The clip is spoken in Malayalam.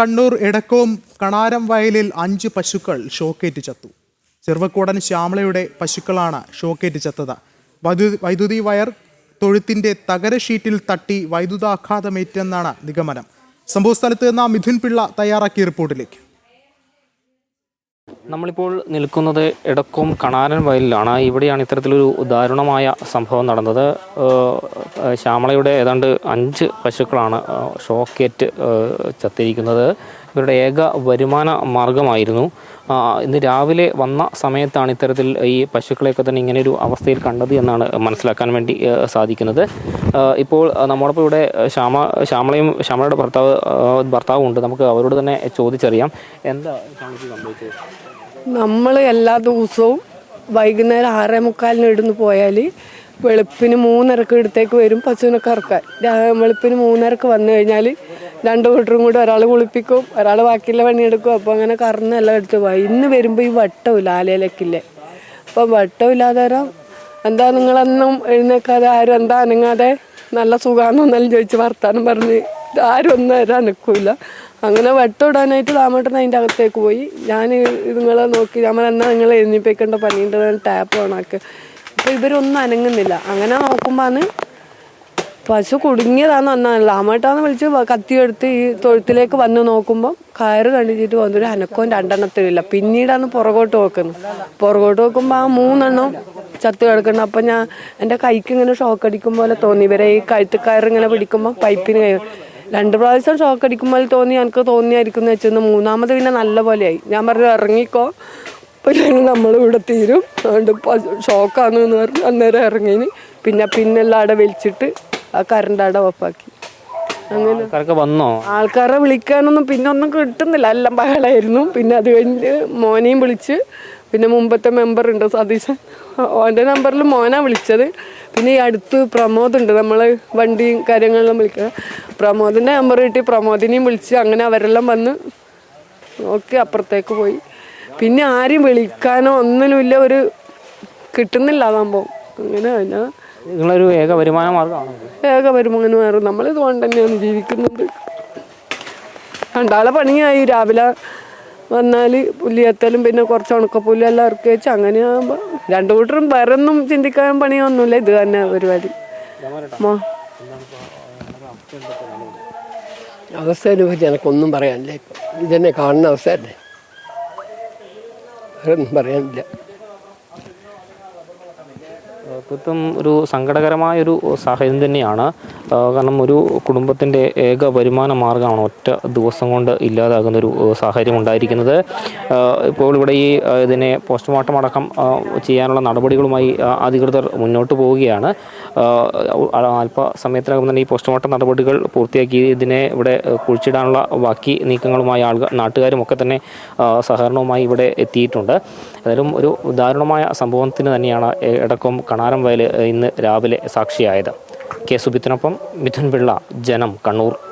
കണ്ണൂർ എടക്കോം കണാരം വയലിൽ അഞ്ച് പശുക്കൾ ഷോക്കേറ്റ് ചത്തു. ചെറുവക്കോടൻ ശ്യാമളയുടെ പശുക്കളാണ് ഷോക്കേറ്റ് ചത്തത്. വൈദ്യുതി വൈദ്യുതി വയർ തൊഴുത്തിന്റെ തകര ഷീറ്റിൽ തട്ടി വൈദ്യുതാഘാതമേറ്റെന്നാണ് നിഗമനം. സംഭവസ്ഥലത്ത് നിന്ന് മിഥുൻ പിള്ള തയ്യാറാക്കിയ റിപ്പോർട്ടിലേക്ക്. നമ്മളിപ്പോൾ നിൽക്കുന്നത് എടക്കും കണാരൻ വയലിലാണ്. ഇവിടെയാണ് ഇത്തരത്തിലൊരു ദാരുണമായ സംഭവം നടന്നത്. ശ്യാമളയുടെ ഏതാണ്ട് അഞ്ച് പശുക്കളാണ് ഷോക്കേറ്റ് ചത്തിരിക്കുന്നത്. ഇവരുടെ ഏക വരുമാന മാർഗമായിരുന്നു ഇന്ന് രാവിലെ വന്ന സമയത്താണ് ഇത്തരത്തിൽ ഈ പശുക്കളെയൊക്കെ തന്നെ ഇങ്ങനെ ഒരു അവസ്ഥയിൽ കണ്ടത് എന്നാണ് മനസ്സിലാക്കാൻ വേണ്ടി സാധിക്കുന്നത്. ഇപ്പോൾ നമ്മോടൊപ്പം ഇവിടെ ശ്യാമ ശ്യാമളയും ശ്യാമളയുടെ ഭർത്താവ് ഭർത്താവും ഉണ്ട് നമുക്ക് അവരോട് തന്നെ ചോദിച്ചറിയാം. എന്താ സംഭവിച്ചത്? നമ്മൾ എല്ലാ ദിവസവും വൈകുന്നേരം ആറേ മുക്കാലിന് ഇടുന്നു പോയാൽ വെളുപ്പിന് മൂന്നരക്ക് ഇടത്തേക്ക് വരും പശുവിനെ കറക്കാൻ. രാ- വെളുപ്പിന് മൂന്നരക്ക് വന്നു കഴിഞ്ഞാൽ രണ്ട് കൂട്ടരും കൂടി ഒരാൾ കുളിപ്പിക്കും ഒരാൾ ബാക്കിയുള്ള പണിയെടുക്കും. അപ്പോൾ അങ്ങനെ കറന്നെല്ലാം എടുത്ത് പോയി. ഇന്ന് വരുമ്പോൾ ഈ വട്ടമില്ല ആലയിലേക്കില്ലേ അപ്പം വട്ടമില്ലാതെ എന്താ നിങ്ങളെന്നും എഴുന്നേക്കാതെ ആരും എന്താ അനങ്ങാതെ? നല്ല സുഖാന്നൊന്നെല്ലാം ചോദിച്ച് വർത്താനം പറഞ്ഞ് ആരും ഒന്നും വരാൻ നിൽക്കില്ല അങ്ങനെ വട്ടം ഇടാനായിട്ട് രാമേട്ടൻ അതിന്റെ അകത്തേക്ക് പോയി. ഞാൻ നിങ്ങളെ നോക്കി നമ്മൾ എന്നാ നിങ്ങൾ എഴുന്നേപ്പിക്കേണ്ട പണിയുണ്ട് ടാപ്പ് ഓണാക്ക് അപ്പോൾ ഇവരൊന്നും അനങ്ങുന്നില്ല. അങ്ങനെ നോക്കുമ്പോൾ പശു കുടുങ്ങിയതാന്ന് വന്നാൽ അമ്മട്ടാന്ന് വിളിച്ച് കത്തിയെടുത്ത് ഈ തൊഴുത്തിലേക്ക് വന്ന് നോക്കുമ്പോൾ കയറ് കണ്ടിട്ട് വന്നൊരു അനക്കവും രണ്ടെണ്ണത്തിലില്ല. പിന്നീടാണ് പുറകോട്ട് നോക്കുന്നത്. പുറകോട്ട് നോക്കുമ്പോൾ ആ മൂന്നെണ്ണം ചത്ത് കിടക്കണം അപ്പം ഞാൻ എന്റെ കൈക്ക് ഇങ്ങനെ ഷോക്ക് അടിക്കും പോലെ തോന്നി. ഇവരെ ഈ കഴുത്ത് കയറ് ഇങ്ങനെ പിടിക്കുമ്പോൾ പൈപ്പിന് കയറും രണ്ട് പ്രാവശ്യം ഷോക്ക് അടിക്കുമ്പോൾ തോന്നി. എനിക്ക് തോന്നിയായിരിക്കും എന്ന് വെച്ചിരുന്നു മൂന്നാമത് പിന്നെ നല്ല പോലെയായി ഞാൻ പറഞ്ഞു ഇറങ്ങിക്കോ. പിന്നെ നമ്മൾ ഇവിടെ തീരും. അതുകൊണ്ട് ഷോക്കാന്ന് പറഞ്ഞു അന്നേരം ഇറങ്ങിന്. പിന്നെ പിന്നെല്ലാം അവിടെ വലിച്ചിട്ട് ആ കറണ്ട് അവിടെ ഓഫാക്കി അങ്ങനെ ആൾക്കാരൊക്കെ വന്നോ? ആൾക്കാരെ വിളിക്കാനൊന്നും പിന്നെ ഒന്നും കിട്ടുന്നില്ല. എല്ലാം ബഹളായിരുന്നു. പിന്നെ അത് കഴിഞ്ഞ് മോനെയും വിളിച്ച് പിന്നെ മുമ്പത്തെ മെമ്പർ ഉണ്ട് സതീശൻ. ഓന്റെ നമ്പറിൽ മോനാ വിളിച്ചത്. പിന്നെ ഈ അടുത്ത് പ്രമോദ് ഉണ്ട്. നമ്മൾ വണ്ടിയും കാര്യങ്ങളെല്ലാം വിളിക്കുക പ്രമോദിന്റെ നമ്പർ കിട്ടി. പ്രമോദിനെയും വിളിച്ച് അങ്ങനെ അവരെല്ലാം വന്ന് നോക്കി അപ്പുറത്തേക്ക് പോയി. പിന്നെ ആരും വിളിക്കാനോ ഒന്നിനുമില്ല ഒരു കിട്ടുന്നില്ല അതാകുമ്പോൾ അങ്ങനെ അതിനാ നിങ്ങളൊരു ഏക വരുമാന മാർഗമാണ് ഏക വരുമാന മാറും നമ്മൾ ഇതുകൊണ്ട് തന്നെയാണ് ജീവിക്കുന്നത്. രണ്ടാളെ പണിയായി. രാവിലെ വന്നാൽ പുല്ലിയത്തലും പിന്നെ കുറച്ച് ഉണക്കപ്പുല്ലും എല്ലാം ഇറക്കി വെച്ച് അങ്ങനെ ആകുമ്പോൾ രണ്ടു കൂട്ടരും വേറെ ഒന്നും ചിന്തിക്കാൻ പണിയൊന്നുമില്ല. ഇത് തന്നെ പരിപാടി. അവസ്ഥയെ പറ്റി എനിക്കൊന്നും പറയാനില്ല. ഇപ്പം ഇതെന്നെ കാണുന്ന അവസ്ഥയല്ലേ വേറെ ഒന്നും പറയാനില്ല. തീർത്തും ഒരു സങ്കടകരമായ ഒരു സാഹചര്യം തന്നെയാണ്. കാരണം ഒരു കുടുംബത്തിന്റെ ഏക വരുമാന മാർഗമാണ് ഒറ്റ ദിവസം കൊണ്ട് ഇല്ലാതാകുന്ന ഒരു സാഹചര്യം ഉണ്ടായിരിക്കുന്നത്. ഇപ്പോൾ ഇവിടെ ഈ ഇതിനെ പോസ്റ്റ്മോർട്ടം അടക്കം ചെയ്യാനുള്ള നടപടികളുമായി അധികൃതർ മുന്നോട്ട് പോവുകയാണ്. ഏഹ് അല്പസമയത്തിനകം തന്നെ ഈ പോസ്റ്റ്മോർട്ടം നടപടികൾ പൂർത്തിയാക്കി ഇതിനെ ഇവിടെ കുഴിച്ചിടാനുള്ള ബാക്കി നീക്കങ്ങളുമായി ആളുകൾ നാട്ടുകാരും ഒക്കെ തന്നെ സഹകരണവുമായി ഇവിടെ എത്തിയിട്ടുണ്ട്. ഏതായാലും ഒരു ദാരുണമായ സംഭവത്തിന് തന്നെയാണ് എടക്കം കണാരം വയൽ ഇന്ന് രാവിലെ സാക്ഷിയായത്. കെ സുബിത്തിനൊപ്പം മിഥുൻ പിള്ള ജനം കണ്ണൂർ.